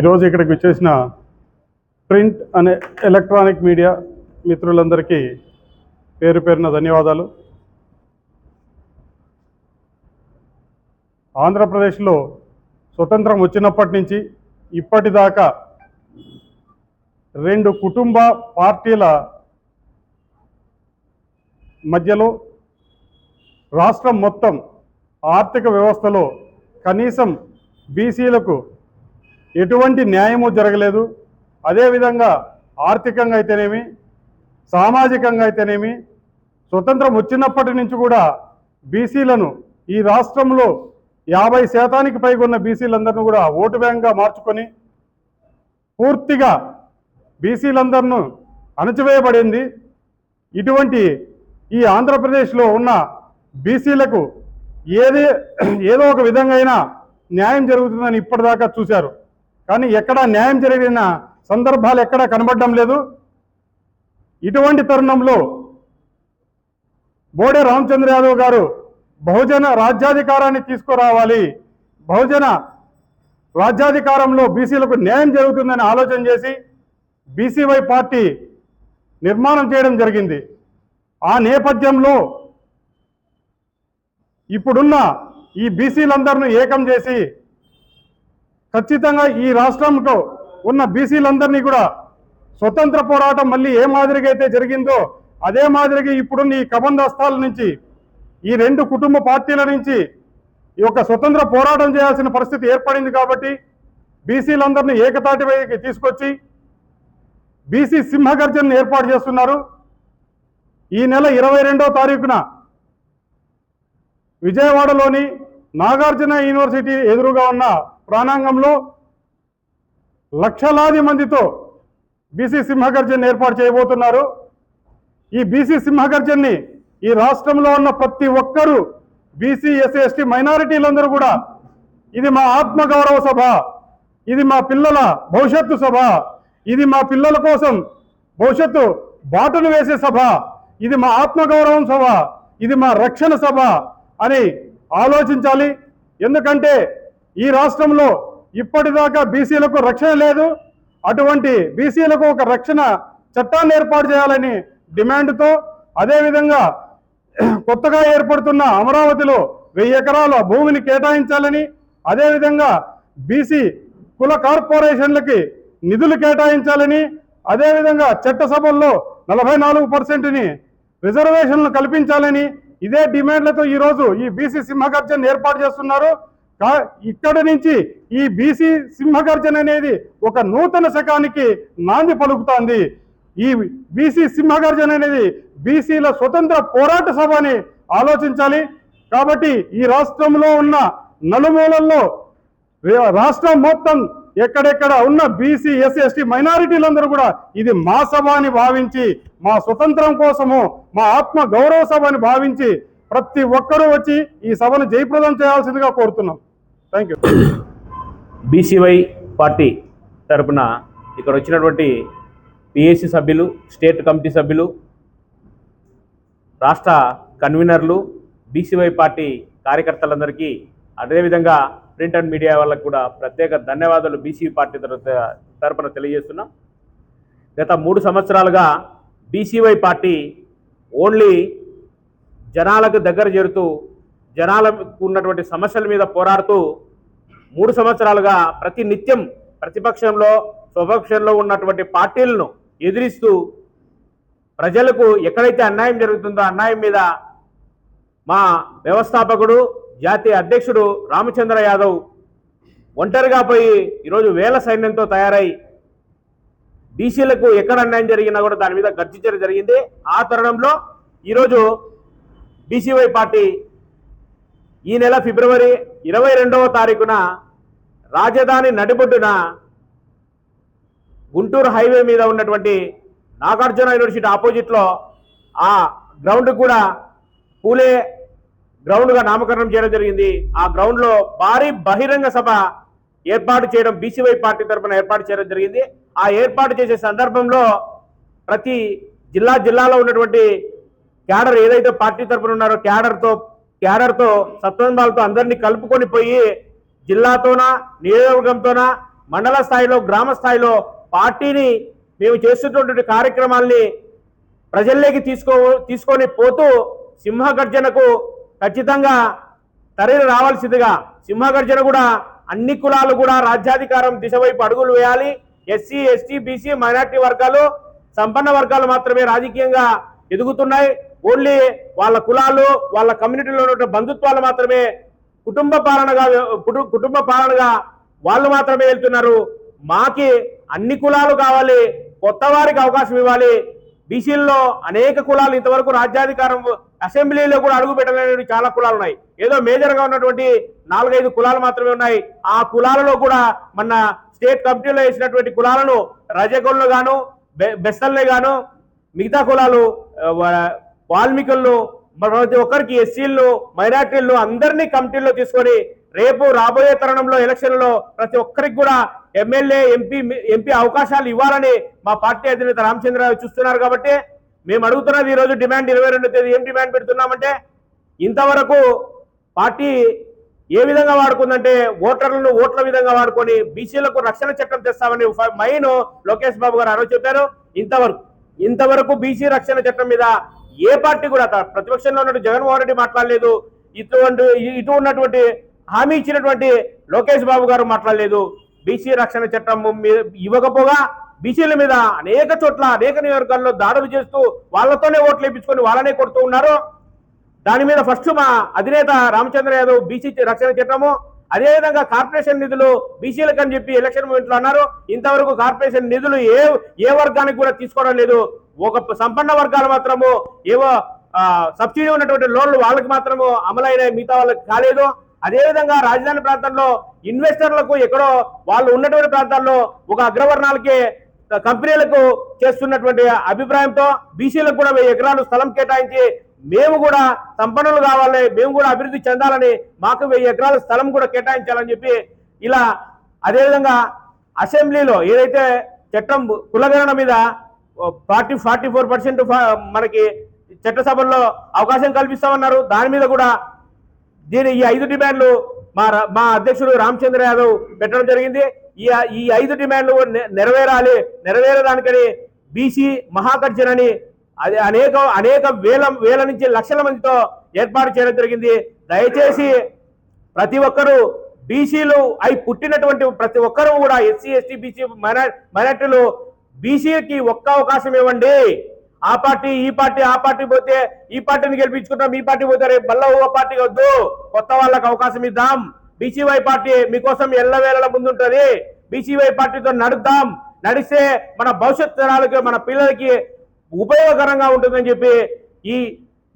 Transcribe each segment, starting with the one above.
ఈరోజు ఇక్కడికి వచ్చేసిన ప్రింట్ అనే ఎలక్ట్రానిక్ మీడియా మిత్రులందరికీ పేరు పేరున ధన్యవాదాలు. ఆంధ్రప్రదేశ్లో స్వతంత్రం వచ్చినప్పటి నుంచి ఇప్పటిదాకా రెండు కుటుంబ పార్టీల మధ్యలో రాష్ట్రం మొత్తం ఆర్థిక వ్యవస్థలో కనీసం బీసీలకు ఎటువంటి న్యాయము జరగలేదు. అదేవిధంగా ఆర్థికంగా అయితేనేమి సామాజికంగా అయితేనేమి స్వతంత్రం వచ్చినప్పటి నుంచి కూడా బీసీలను ఈ రాష్ట్రంలో యాభై శాతానికి పైగా ఉన్న బీసీలందరినీ కూడా ఓటు బ్యాంక్గా మార్చుకొని పూర్తిగా బీసీలందరినూ అణచివేయబడింది. ఇటువంటి ఈ ఆంధ్రప్రదేశ్లో ఉన్న బీసీలకు ఏదే ఏదో ఒక విధంగా అయినా న్యాయం జరుగుతుందని ఇప్పటిదాకా చూశారు. కానీ ఎక్కడా న్యాయం జరిగిన సందర్భాలు ఎక్కడా కనబడడం లేదు. ఇటువంటి తరుణంలో బోడే రామచంద్ర యాదవ్ గారు బహుజన రాజ్యాధికారాన్ని తీసుకురావాలి. బహుజన రాజ్యాధికారంలో బీసీలకు న్యాయం జరుగుతుందని ఆలోచన చేసి బీసీవై పార్టీ నిర్మాణం చేయడం జరిగింది. ఆ నేపథ్యంలో ఇప్పుడున్న ఈ బీసీలందరినీ ఏకం చేసి ఖచ్చితంగా ఈ రాష్ట్రంలో ఉన్న బీసీలందరినీ కూడా స్వతంత్ర పోరాటం మళ్ళీ ఏ మాదిరిగా అయితే జరిగిందో అదే మాదిరిగా ఇప్పుడున్న ఈ కబంధస్తాల నుంచి ఈ రెండు కుటుంబ పార్టీల నుంచి ఈ యొక్క స్వతంత్ర పోరాటం చేయాల్సిన పరిస్థితి ఏర్పడింది కాబట్టి బీసీలందరినీ ఏకతాటిపైకి తీసుకొచ్చి బీసీ సింహగర్జనను ఏర్పాటు చేస్తున్నారు. ఈ నెల ఇరవై రెండో తారీఖున విజయవాడలోని నాగార్జున యూనివర్సిటీ ఎదురుగా ఉన్న ప్రాణాంగంలో లక్షలాది మందితో బీసీ సింహగర్జన్ ఏర్పాటు చేయబోతున్నారు. ఈ బీసీ సింహగర్జన్ని ఈ రాష్ట్రంలో ఉన్న ప్రతి ఒక్కరూ బీసీ ఎస్సీ ఎస్టీ మైనారిటీలందరూ కూడా ఇది మా ఆత్మగౌరవ సభ ఇది మా పిల్లల భవిష్యత్తు సభ ఇది మా పిల్లల కోసం భవిష్యత్తు బాటలు వేసే సభ ఇది మా ఆత్మగౌరవం సభ ఇది మా రక్షణ సభ అని ఆలోచించాలి. ఎందుకంటే ఈ రాష్ట్రంలో ఇప్పటిదాకా బీసీలకు రక్షణ లేదు. అటువంటి బీసీలకు ఒక రక్షణ చట్టాన్ని ఏర్పాటు చేయాలని డిమాండ్తో అదేవిధంగా కొత్తగా ఏర్పడుతున్న అమరావతిలో వెయ్యి ఎకరాల భూమిని కేటాయించాలని అదేవిధంగా బీసీ కుల కార్పొరేషన్లకి నిధులు కేటాయించాలని అదేవిధంగా చట్టసభల్లో నలభై నాలుగు పర్సెంట్ని రిజర్వేషన్లు కల్పించాలని ఇదే డిమాండ్లతో ఈరోజు ఈ బీసీ సింహగర్జన ఏర్పాటు చేస్తున్నారు. కా- నుంచి ఈ బీసీ సింహగర్జన అనేది ఒక నూతన శకానికి నాంది పలుకుతోంది. ఈ బీసీ సింహగర్జన అనేది బీసీల స్వతంత్ర పోరాట సభ అని ఆలోచించాలి. కాబట్టి ఈ రాష్ట్రంలో ఉన్న నలుమూలల్లో రాష్ట్రం మొత్తం ఎక్కడెక్కడ ఉన్న బీసీ ఎస్సీ ఎస్టీ మైనారిటీలందరూ కూడా ఇది మా సభ అని భావించి మా స్వతంత్రం కోసము మా ఆత్మ గౌరవ సభ అని భావించి ప్రతి ఒక్కరూ వచ్చి ఈ సభను జయప్రదం చేయాల్సిందిగా కోరుతున్నాం. థ్యాంక్ యూ బీసీవై పార్టీ తరపున ఇక్కడ వచ్చినటువంటి పిఎస్సి సభ్యులు స్టేట్ కమిటీ సభ్యులు రాష్ట్ర కన్వీనర్లు బీసీవై పార్టీ కార్యకర్తలందరికీ అదేవిధంగా ప్రింట్ అండ్ మీడియా వాళ్ళకు కూడా ప్రత్యేక ధన్యవాదాలు బీసీ పార్టీ తరఫు- తరపున తెలియజేస్తున్నాం. గత మూడు సంవత్సరాలుగా బీసీవై పార్టీ ఓన్లీ జనాలకు దగ్గర చేరుతూ జనాలకు ఉన్నటువంటి సమస్యల మీద పోరాడుతూ మూడు సంవత్సరాలుగా ప్రతి నిత్యం ప్రతిపక్షంలో స్వపక్షంలో ఉన్నటువంటి పార్టీలను ఎదిరిస్తూ ప్రజలకు ఎక్కడైతే అన్యాయం జరుగుతుందో అన్యాయం మీద మా వ్యవస్థాపకుడు జాతీయ అధ్యక్షుడు రామచంద్ర యాదవ్ ఒంటరిగా పోయి ఈరోజు వేల సైన్యంతో తయారై బీసీలకు ఎక్కడ అన్యాయం జరిగినా కూడా దాని మీద గర్జించడం జరిగింది. ఆ తరుణంలో ఈరోజు బీసీవై పార్టీ ఈ నెల ఫిబ్రవరి ఇరవై రెండవ తారీఖున రాజధాని నడిబొడ్డున గుంటూరు హైవే మీద ఉన్నటువంటి నాగార్జున యూనివర్సిటీ ఆపోజిట్లో ఆ గ్రౌండ్ కూడా పూలే గ్రౌండ్గా నామకరణం చేయడం జరిగింది. ఆ గ్రౌండ్లో భారీ బహిరంగ సభ ఏర్పాటు చేయడం బీసీవై పార్టీ తరఫున ఏర్పాటు చేయడం జరిగింది. ఆ ఏర్పాటు చేసే సందర్భంలో ప్రతి జిల్లా జిల్లాలో ఉన్నటువంటి క్యాడర్ ఏదైతే పార్టీ తరఫున ఉన్నారో క్యాడర్తో క్యాడర్తో సత్వంబాలతో అందరినీ కలుపుకొని పోయి జిల్లాతోనా నియోజకవర్గంతోనా మండల స్థాయిలో గ్రామ స్థాయిలో పార్టీని మేము చేస్తున్నటువంటి కార్యక్రమాల్ని ప్రజల్లోకి తీసుకో తీసుకొని పోతూ సింహగర్జనకు ఖచ్చితంగా తరలి రావాల్సిందిగా సింహగర్జన కూడా అన్ని కులాలు కూడా రాజ్యాధికారం దిశ వైపు అడుగులు వేయాలి. ఎస్సీ ఎస్టీ బీసీ మైనార్టీ వర్గాలు సంపన్న వర్గాలు మాత్రమే రాజకీయంగా ఎదుగుతున్నాయి. ఓన్లీ వాళ్ళ కులాలు వాళ్ళ కమ్యూనిటీలో ఉన్న బంధుత్వాలు మాత్రమే కుటుంబ పాలనగా కుటుంబ పాలనగా వాళ్ళు మాత్రమే వెళ్తున్నారు. మాకి అన్ని కులాలు కావాలి కొత్త వారికి అవకాశం ఇవ్వాలి. బీసీల్లో అనేక కులాలు ఇంతవరకు రాజ్యాధికారం అసెంబ్లీలో కూడా అడుగు పెట్టలేని చాలా కులాలు ఉన్నాయి. ఏదో మేజర్గా ఉన్నటువంటి నాలుగైదు కులాలు మాత్రమే ఉన్నాయి. ఆ కులాలలో కూడా మన స్టేట్ కమిటీలో వేసినటువంటి కులాలను రజకులను గాను బె- గాను మిగతా కులాలు వాల్మీకులను ప్రతి ఒక్కరికి ఎస్సీలను మైనార్టీలను అందరినీ కమిటీల్లో తీసుకొని రేపు రాబోయే తరుణంలో ఎలక్షన్లో ప్రతి ఒక్కరికి కూడా ఎమ్మెల్యే ఎంపీ ఎంపీ అవకాశాలు ఇవ్వాలని మా పార్టీ అధినేత రామచంద్రరావు చూస్తున్నారు కాబట్టి మేము అడుగుతున్నది ఈ రోజు డిమాండ్ ఇరవై రెండు తేదీ ఏం డిమాండ్ పెడుతున్నామంటే ఇంతవరకు పార్టీ ఏ విధంగా వాడుకుందంటే ఓటర్లను ఓట్ల విధంగా వాడుకొని బీసీలకు రక్షణ చట్టం తెస్తామని మైన్ లోకేష్ బాబు గారు ఆరోజు చెప్పారు. ఇంతవరకు ఇంతవరకు బీసీ రక్షణ చట్టం మీద ఏ పార్టీ కూడా ప్రతిపక్షంలో ఉన్నట్టు జగన్మోహన్ రెడ్డి మాట్లాడలేదు. ఇటువంటి ఇటు ఉన్నటువంటి హామీ ఇచ్చినటువంటి లోకేష్ బాబు గారు మాట్లాడలేదు. బీసీ రక్షణ చట్టం మీద ఇవ్వకపోగా బీసీల మీద అనేక చోట్ల అనేక నియోజకవర్గాల్లో దాడులు చేస్తూ వాళ్ళతోనే ఓట్లు వేయించుకొని వాళ్ళనే కొడుతూ ఉన్నారు. దాని మీద ఫస్ట్ మా అధినేత రామచంద్ర యాదవ్ బీసీ రక్షణ చట్టము అదేవిధంగా కార్పొరేషన్ నిధులు బీసీలకు అని చెప్పి ఎలక్షన్ మూమెంట్లో అన్నారు. ఇంతవరకు కార్పొరేషన్ నిధులు ఏ ఏ వర్గానికి కూడా తీసుకోవడం లేదు. ఒక సంపన్న వర్గాలు మాత్రము ఏవో సబ్సిడీ ఉన్నటువంటి లోన్లు వాళ్ళకి మాత్రము అమలైన మిగతా వాళ్ళకి కాలేదు. అదేవిధంగా రాజధాని ప్రాంతంలో ఇన్వెస్టర్లకు ఎక్కడో వాళ్ళు ఉన్నటువంటి ప్రాంతాల్లో ఒక అగ్రవర్ణాలకే కంపెనీలకు చేస్తున్నటువంటి అభిప్రాయంతో బీసీలకు కూడా వెయ్యి ఎకరాలు స్థలం కేటాయించి మేము కూడా సంపన్నులు కావాలని మేము కూడా అభివృద్ధి చెందాలని మాకు వెయ్యి ఎకరాల స్థలం కూడా కేటాయించాలని చెప్పి ఇలా అదేవిధంగా అసెంబ్లీలో ఏదైతే చట్టం కులగణన మీద ఫార్టీ ఫార్టీ ఫోర్ పర్సెంట్ మనకి చట్టసభల్లో అవకాశం కల్పిస్తామన్నారు. దాని మీద కూడా దీని ఈ ఐదు డిమాండ్లు మా మా అధ్యక్షుడు రామచంద్ర యాదవ్ పెట్టడం జరిగింది. ఈ ఈ ఐదు డిమాండ్లు నెరవేరాలి. నెరవేరడానికని బీసీ మహాకర్జనని అది అనేక అనేక వేల వేల నుంచి లక్షల మందితో ఏర్పాటు చేయడం జరిగింది. దయచేసి ప్రతి ఒక్కరూ బీసీలు అయి పుట్టినటువంటి ప్రతి ఒక్కరూ కూడా ఎస్సీ ఎస్టీ బీసీ మైనార్టీలు బీసీకి ఒక్క అవకాశం ఇవ్వండి. ఆ పార్టీ ఈ పార్టీ ఆ పార్టీ పోతే ఈ పార్టీని గెలిపించుకుంటాం ఈ పార్టీ పోతే రేపు మళ్ళా ఓ పార్టీ వద్దు. కొత్త వాళ్ళకి అవకాశం ఇద్దాం. బీసీవై పార్టీ మీకోసం ఎల్లవేళల ముందుంటది. బీసీవై పార్టీతో నడుద్దాం. నడిస్తే మన భవిష్యత్ తరాలకి మన పిల్లలకి ఉపయోగకరంగా ఉంటుందని చెప్పి ఈ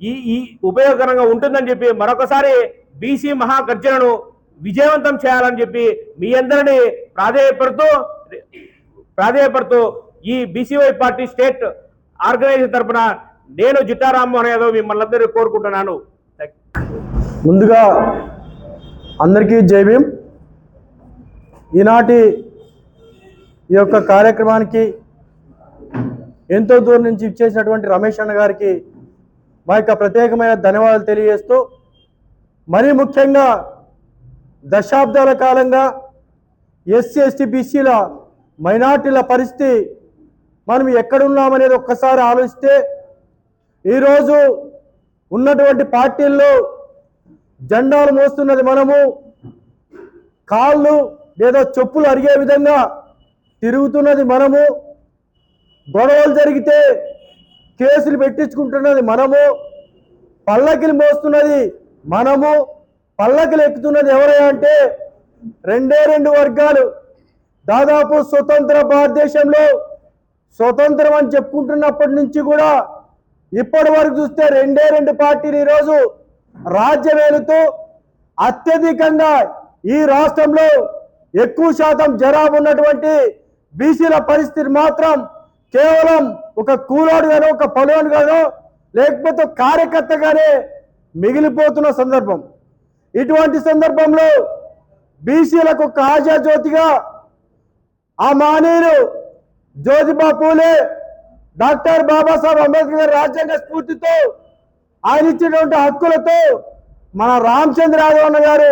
ఈ ఈ ఉపయోగకరంగా ఉంటుందని చెప్పి మరొకసారి బీసీ మహాగర్జనను విజయవంతం చేయాలని చెప్పి మీ అందరినీ ప్రాధేయపడుతూ ప్రాధేయపడుతూ ఈ బీసీవై పార్టీ స్టేట్ ఆర్గనైజేషన్ తరపున నేను జిట్టారామ్మోహన్ యాదవ్ మిమ్మల్ని అందరూ కోరుకుంటున్నాను. ముందుగా అందరికీ జై భీమ్. ఈనాటి ఈ యొక్క కార్యక్రమానికి ఎంతో దూరం నుంచి ఇచ్చేసినటువంటి రమేష్ అన్న గారికి మా యొక్క ప్రత్యేకమైన ధన్యవాదాలు తెలియజేస్తూ మరీ ముఖ్యంగా దశాబ్దాల కాలంగా ఎస్సీ ఎస్టీ బీసీల మైనార్టీల పరిస్థితి మనం ఎక్కడున్నామనేది ఒక్కసారి ఆలోచిస్తే ఈరోజు ఉన్నటువంటి పార్టీల్లో జెండాలు మోస్తున్నది మనము. కాళ్ళు లేదా చెప్పులు అరిగే విధంగా తిరుగుతున్నది మనము. గొడవలు జరిగితే కేసులు పెట్టించుకుంటున్నది మనము. పల్లకిలు మోస్తున్నది మనము. పల్లకిలు ఎక్కుతున్నది ఎవరైనా అంటే రెండే రెండు వర్గాలు. దాదాపు స్వతంత్ర భారతదేశంలో స్వతంత్రం అని చెప్పుకుంటున్నప్పటి నుంచి కూడా ఇప్పటి వరకు చూస్తే రెండే రెండు పార్టీలు ఈరోజు రాజ్యమేలుతూ అత్యధికంగా ఈ రాష్ట్రంలో ఎక్కువ శాతం జనాభా ఉన్నటువంటి బీసీల పరిస్థితి మాత్రం కేవలం ఒక కూలోడు కూలోడుగానో ఒక పలువనుగానో లేకపోతే కార్యకర్తగానే మిగిలిపోతున్న సందర్భం. ఇటువంటి సందర్భంలో బీసీలకు ఒక ఆశాజ్యోతిగా ఆ మానేరు జ్యోతిబా పూలే డాక్టర్ బాబాసాహెబ్ అంబేద్కర్ గారి రాజ్యాంగ స్ఫూర్తితో ఆయన ఇచ్చినటువంటి హక్కులతో మన రామచంద్ర యాదవన్న గారు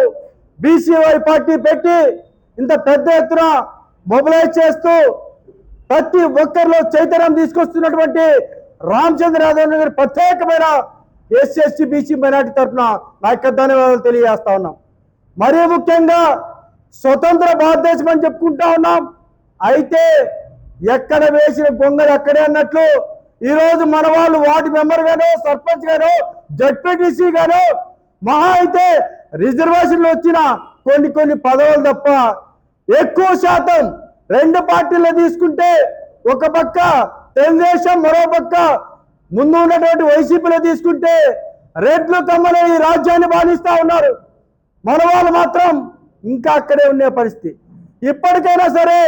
బీసీవై పార్టీ పెట్టి ఇంత పెద్ద ఎత్తున మొబిలైజ్ చేస్తూ ప్రతి ఒక్కరిలో చైతన్యం తీసుకొస్తున్నటువంటి రామచంద్ర యాదవ్ గారి ప్రత్యేకమైన ఎస్సీ ఎస్టీ బీసీ మైనార్టీ తరఫున నా యొక్క ధన్యవాదాలు తెలియజేస్తా ఉన్నాం. మరీ ముఖ్యంగా స్వతంత్ర భారతదేశం అని చెప్పుకుంటా ఉన్నాం. అయితే ఎక్కడ వేసిన గొంగలు అక్కడే అన్నట్లు ఈ రోజు మన వాళ్ళు వార్డు మెంబర్ గాను సర్పంచ్ గాను జడ్పీటీసీ గాను మహా అయితే రిజర్వేషన్లు వచ్చిన కొన్ని కొన్ని పదవులు తప్ప ఎక్కువ శాతం రెండు పార్టీలు తీసుకుంటే ఒక పక్క తెలుగుదేశం మరో పక్క ముందు ఉన్నటువంటి వైసీపీలో తీసుకుంటే రెడ్లు కమ్మని ఈ రాజ్యాన్ని పాలిస్తా ఉన్నారు. మన వాళ్ళు మాత్రం ఇంకా అక్కడే ఉండే పరిస్థితి. ఇప్పటికైనా సరే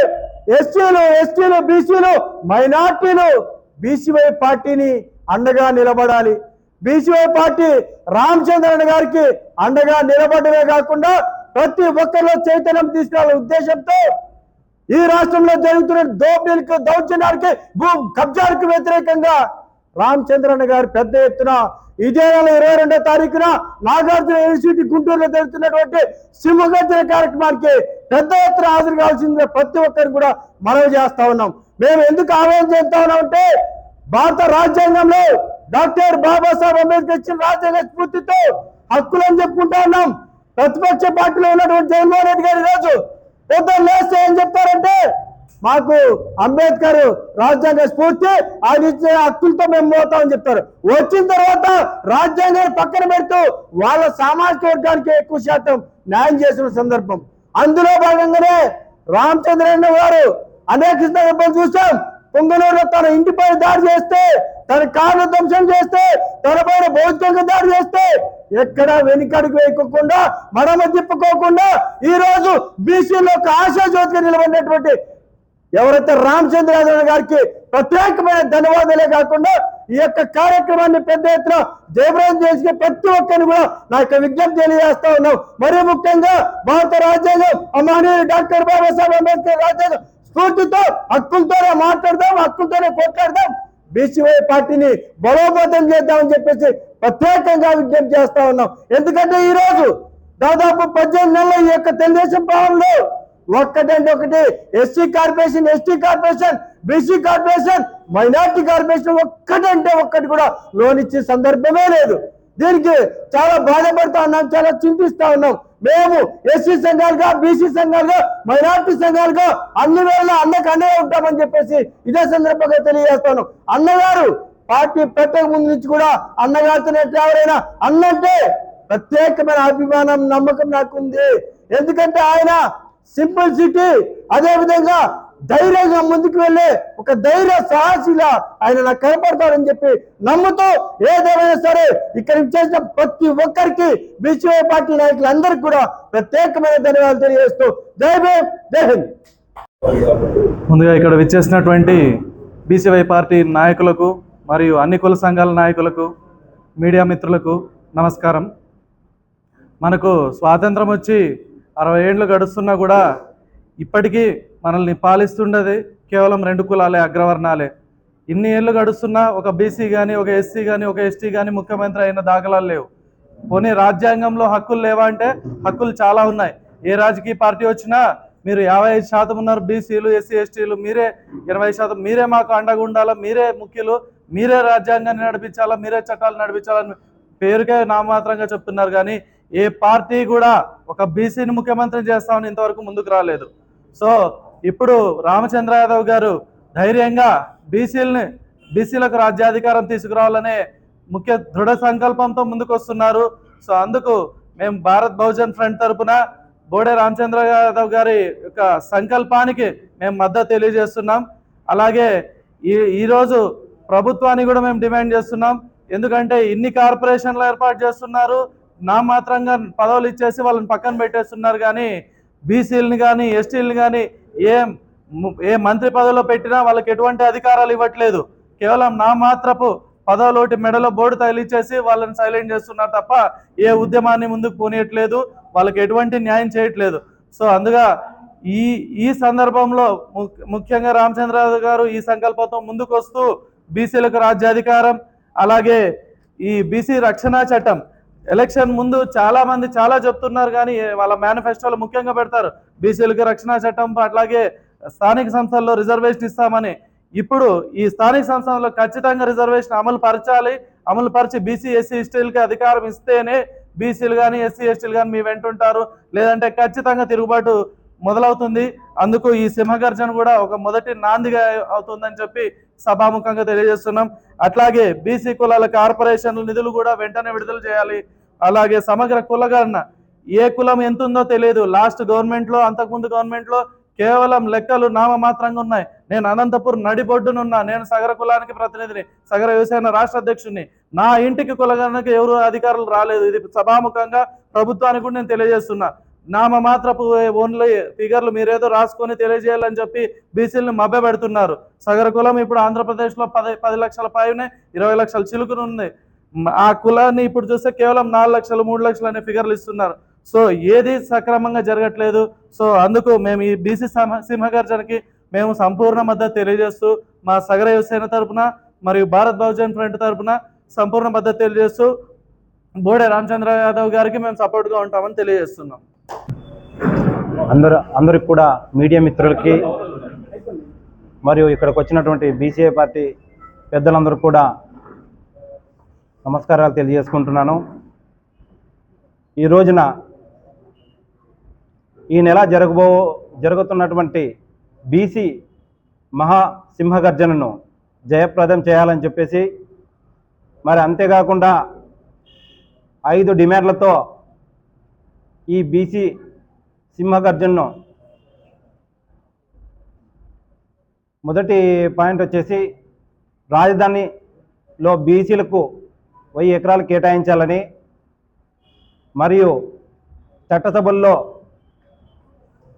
ఎస్సీలు ఎస్టీలు బీసీలు మైనార్టీలు బీసీవై పార్టీని అండగా నిలబడాలి. బీసీవై పార్టీ రామచంద్రన్ గారికి అండగా నిలబడమే కాకుండా ప్రతి ఒక్కరిలో చైతన్యం తీసుకురావాలనే ఉద్దేశంతో ఈ రాష్ట్రంలో జరుగుతున్న దోపిడీలకు దౌర్జన్యానికి భూ కబ్జాలకు వ్యతిరేకంగా రామచంద్రన్ గారు పెద్ద ఎత్తున ఇదే నెల ఇరవై రెండో తారీఖున నాగార్జున యూనివర్సిటీ గుంటూరులో జరుగుతున్నటువంటి సింహగర్జన కార్యక్రమానికి పెద్ద ఎత్తున హాజరు కావాల్సిందిగా ప్రతి ఒక్కరిని కూడా మనవి చేస్తా ఉన్నాం. మేము ఎందుకు ఆహ్వానం చేస్తా ఉన్నామంటే భారత రాజ్యాంగంలో డాక్టర్ బాబాసాహెబ్ అంబేద్కర్ ఇచ్చిన రాజ్యాంగ స్ఫూర్తితో హక్కులని చెప్పుకుంటా ఉన్నాం. ప్రతిపక్ష పార్టీలో ఉన్నటువంటి జగన్మోహన్ రెడ్డి గారు ఈరోజు పొద్దున్న లేస్తే ఏం చెప్తారంటే మాకు అంబేద్కర్ రాజ్యాంగ స్ఫూర్తి ఆయన ఇచ్చే హక్కులతో మేము పోతామని చెప్తారు. వచ్చిన తర్వాత రాజ్యాంగాన్ని పక్కన పెడుతూ వాళ్ళ సామాజిక వర్గానికి ఎక్కువ శాతం న్యాయం చేసిన సందర్భం. అందులో భాగంగానే రామచంద్రన్న గారు అనేక సందర్భాలు చూసాం. పొంగనూరులో తన ఇంటిపై దాడి చేస్తే తన కాళ్ళు ధ్వంసం చేస్తే తన పైన భౌతికంగా దాడి చేస్తే ఎక్కడ వెనుకడుగు వేయకోకుండా మడమ తిప్పుకోకుండా ఈ రోజు బీసీలో ఒక ఆశాజ్యోతిగా నిలబడినటువంటి ఎవరైతే రామచంద్రరాజన్ గారికి ప్రత్యేకమైన ధన్యవాదాలే కాకుండా ఈ యొక్క కార్యక్రమాన్ని పెద్ద ఎత్తున జయప్రదం చేసిన ప్రతి ఒక్కరిని కూడా నా యొక్క విజ్ఞప్తి తెలియజేస్తా ఉన్నాం. మరీ ముఖ్యంగా భారత రాజ్యాంగం అమ్మాని డాక్టర్ బాబాసాహెబ్ అంబేద్కర్ రాజ్యాంగం స్ఫూర్తితో హక్కులతోనే మాట్లాడదాం హక్కులతోనే కొట్లాడదాం బీసీవై పార్టీని బలోపేతం చేద్దామని చెప్పేసి ప్రత్యేకంగా విజ్ఞప్తి చేస్తా ఉన్నాం. ఎందుకంటే ఈ రోజు దాదాపు పద్దెనిమిది నెలల ఈ యొక్క తెలుగుదేశం పాలనలో ఒక్కటంటే ఒకటి SC corporation ST corporation BC corporation minority corporation ఒక్కటంటే ఒక్కటి కూడా లోన్ ఇచ్చే సందర్భమే లేదు. దీనికి చాలా బాధపడుతూ ఉన్నాం చాలా చింతిస్తా ఉన్నాం. మేము ఎస్సీ సంఘాలుగా బీసీ సంఘాలుగా మైనార్టీ సంఘాలుగా అన్ని వేళ అన్నకు అన్నే ఉంటామని చెప్పేసి ఇదే సందర్భంగా తెలియజేస్తాను. అన్నగారు పార్టీ పెట్టక ముందు నుంచి కూడా అన్నగారితోనే ఎవరైనా అన్నంటే ప్రత్యేకమైన అభిమానం నమ్మకం నాకు ఉంది ఎందుకంటే ఆయన సింపుల్ సిటీ. అదే విధంగా ధైర్యంగా ముందుకు వెళ్ళే ఒక ధైర్య సాహసిలా ఆయన నాకు కనపడతాడని చెప్పి నమ్ముతూ ఏదేమైనా సరే ఇక్కడ చేసిన ప్రతి ఒక్కరికి బీసీఐ పార్టీ నాయకులందరికీ కూడా ప్రత్యేకమైన ధన్యవాదాలు తెలియజేస్తూ జై భీమ్ జై హింద్. ముందుగా ఇక్కడ విచ్చేసినటువంటి బీసీవై పార్టీ నాయకులకు మరియు అన్ని కుల సంఘాల నాయకులకు మీడియా మిత్రులకు నమస్కారం. మనకు స్వాతంత్రం వచ్చి అరవై ఏళ్ళు గడుస్తున్నా కూడా ఇప్పటికీ మనల్ని పాలిస్తుండేది కేవలం రెండు కులాలే అగ్రవర్ణాలే. ఇన్ని ఏళ్ళు గడుస్తున్నా ఒక బీసీ కానీ ఒక ఎస్సీ కానీ ఒక ఎస్టీ కానీ ముఖ్యమంత్రి అయిన దాఖలాలు లేవు. పోనీ రాజ్యాంగంలో హక్కులు లేవా అంటే హక్కులు చాలా ఉన్నాయి. ఏ రాజకీయ పార్టీ వచ్చినా మీరు యాభై ఐదు శాతం ఉన్నారు బీసీలు ఎస్సీ ఎస్టీలు మీరే ఇరవై శాతం మీరే మాకు అండగా ఉండాలా మీరే ముఖ్యులు మీరే రాజ్యాంగాన్ని నడిపించాలా మీరే చట్టాలు నడిపించాలని పేరుకే నామాత్రంగా చెప్తున్నారు. కానీ ఏ పార్టీ కూడా ఒక బీసీని ముఖ్యమంత్రి చేస్తామని ఇంతవరకు ముందుకు రాలేదు. సో ఇప్పుడు రామచంద్ర యాదవ్ గారు ధైర్యంగా బీసీలని బీసీలకు రాజ్యాధికారం తీసుకురావాలనే ముఖ్య దృఢ సంకల్పంతో ముందుకు వస్తున్నారు సో అందుకు మేము భారత్ బహుజన్ ఫ్రంట్ తరపున బోడే రామచంద్ర యాదవ్ గారి యొక్క సంకల్పానికి మేము మద్దతు తెలియజేస్తున్నాం. అలాగే ఈ ఈరోజు ప్రభుత్వాన్ని కూడా మేము డిమాండ్ చేస్తున్నాం. ఎందుకంటే ఇన్ని కార్పొరేషన్లు ఏర్పాటు చేస్తున్నారు. నా మాత్రంగా పదవులు ఇచ్చేసి వాళ్ళని పక్కన పెట్టేస్తున్నారు కానీ బీసీలను కానీ ఎస్టీలను కానీ ఏ ఏ మంత్రి పదవిలో పెట్టినా వాళ్ళకి ఎటువంటి అధికారాలు ఇవ్వట్లేదు. కేవలం నా మాత్రపు పదవులోటి మెడలో బోర్డు తగిలిచ్చేసి వాళ్ళని సైలెంట్ చేస్తున్నారు తప్ప ఏ ఉద్యమాన్ని ముందుకు పోనీయట్లేదు. వాళ్ళకి ఎటువంటి న్యాయం చేయట్లేదు. సో అందుగా ఈ ఈ సందర్భంలో ము- ముఖ్యంగా రామచంద్రరావు గారు ఈ సంకల్పంతో ముందుకు వస్తూ బీసీలకు రాజ్యాధికారం అలాగే ఈ బీసీ రక్షణ చట్టం ఎలక్షన్ ముందు చాలా మంది చాలా చెప్తున్నారు కానీ వాళ్ళ మేనిఫెస్టోలో ముఖ్యంగా పెడతారు. బీసీలకు రక్షణ చట్టం అట్లాగే స్థానిక సంస్థల్లో రిజర్వేషన్ ఇస్తామని. ఇప్పుడు ఈ స్థానిక సంస్థల్లో ఖచ్చితంగా రిజర్వేషన్ అమలు పరచాలి. అమలు పరిచి బీసీ ఎస్సీ ఎస్టీలకి అధికారం ఇస్తేనే బీసీలు కానీ ఎస్సీ ఎస్టీలు కానీ మీ వెంటుంటారు. లేదంటే ఖచ్చితంగా తిరుగుబాటు మొదలవుతుంది. అందుకు ఈ సింహగర్జన కూడా ఒక మొదటి నాందిగా అవుతుందని చెప్పి సభాముఖంగా తెలియజేస్తున్నాం. అట్లాగే బీసీ కులాల కార్పొరేషన్ల నిధులు కూడా వెంటనే విడుదల చేయాలి. అలాగే సమగ్ర కులగణన ఏ కులం ఎంత ఉందో తెలియదు. లాస్ట్ గవర్నమెంట్లో అంతకుముందు గవర్నమెంట్లో కేవలం లెక్కలు నామమాత్రంగా ఉన్నాయి. నేను అనంతపూర్ నడిబొడ్డునున్నా. నేను సగర కులానికి ప్రతినిధిని సగర వ్యవసాయ రాష్ట్ర అధ్యక్షుడిని. నా ఇంటికి కులగణనకి ఎవరు అధికారులు రాలేదు. ఇది సభాముఖంగా ప్రభుత్వానికి కూడా నేను తెలియజేస్తున్నా. నామమాత్రపు ఓన్లీ ఫిగర్లు మీరేదో రాసుకొని తెలియజేయాలని చెప్పి బీసీలను మభ్య పెడుతున్నారు సగర కులం ఇప్పుడు ఆంధ్రప్రదేశ్లో పది పది లక్షల పైనే ఇరవై లక్షల చిలుకును ఉంది. ఆ కులాన్ని ఇప్పుడు చూస్తే కేవలం నాలుగు లక్షలు మూడు లక్షలు అనే ఫిగర్లు ఇస్తున్నారు. సో ఏది సక్రమంగా జరగట్లేదు. సో అందుకు మేము ఈ బీసీ సింహ సింహగర్జనకి మేము సంపూర్ణ మద్దతు తెలియజేస్తూ మా సగర యువసేన తరపున మరియు భారత్ బహుజన్ ఫ్రంట్ తరపున సంపూర్ణ మద్దతు తెలియజేస్తూ బోడే రామచంద్ర యాదవ్ గారికి మేము సపోర్ట్గా ఉంటామని తెలియజేస్తున్నాం. అందరు అందరికి కూడా మీడియా మిత్రులకి మరియు ఇక్కడికి వచ్చినటువంటి బీసీఐ పార్టీ పెద్దలందరూ కూడా నమస్కారాలు తెలియజేసుకుంటున్నాను. ఈ రోజున ఈ నెల జరగబో జరుగుతున్నటువంటి బీసీ మహా సింహగర్జనను జయప్రదం చేయాలని చెప్పేసి మరి అంతేకాకుండా ఐదు డిమాండ్లతో ఈ బీసీ సింహగర్జనను. మొదటి పాయింట్ వచ్చేసి రాజధానిలో బీసీలకు వెయ్యి ఎకరాలు కేటాయించాలని మరియు చట్టసభల్లో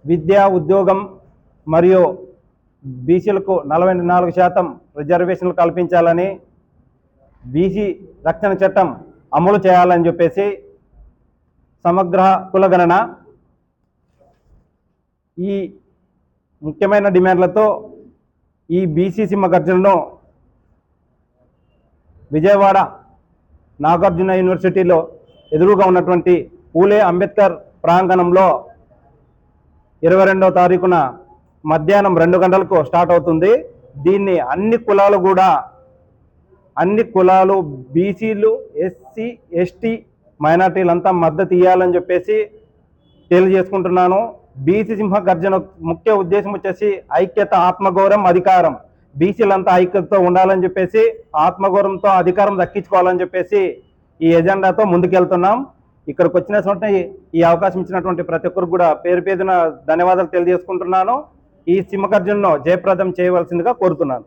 విద్యా ఉద్యోగం మరియు బీసీలకు నలభై నాలుగు శాతం రిజర్వేషన్లు కల్పించాలని బీసీ రక్షణ చట్టం అమలు చేయాలని చెప్పేసి సమగ్ర కులగణన ఈ ముఖ్యమైన డిమాండ్లతో ఈ బీసీ సింహగర్జనను విజయవాడ నాగార్జున యూనివర్సిటీలో ఎదురుగా ఉన్నటువంటి పూలే అంబేద్కర్ ప్రాంగణంలో ఇరవై రెండవ తారీఖున మధ్యాహ్నం రెండు గంటలకు స్టార్ట్ అవుతుంది. దీన్ని అన్ని కులాలు కూడా అన్ని కులాలు బీసీలు ఎస్సీ ఎస్టీ మైనార్టీలంతా మద్దతు ఇవ్వాలని చెప్పేసి తెలియజేసుకుంటున్నాను. బీసీ సింహ గర్జన ముఖ్య ఉద్దేశం వచ్చేసి ఐక్యత ఆత్మగౌరవం అధికారం. బీసీలంతా ఐక్యతతో ఉండాలని చెప్పేసి ఆత్మగౌరవంతో అధికారం దక్కించుకోవాలని చెప్పేసి ఈ ఎజెండాతో ముందుకెళ్తున్నాం. ఇక్కడికి వచ్చినటువంటి ఈ అవకాశం ఇచ్చినటువంటి ప్రతి ఒక్కరు కూడా పేరు పేరున ధన్యవాదాలు తెలియజేసుకుంటున్నాను. ఈ సింహగర్జనను జయప్రదం చేయవలసిందిగా కోరుతున్నాను.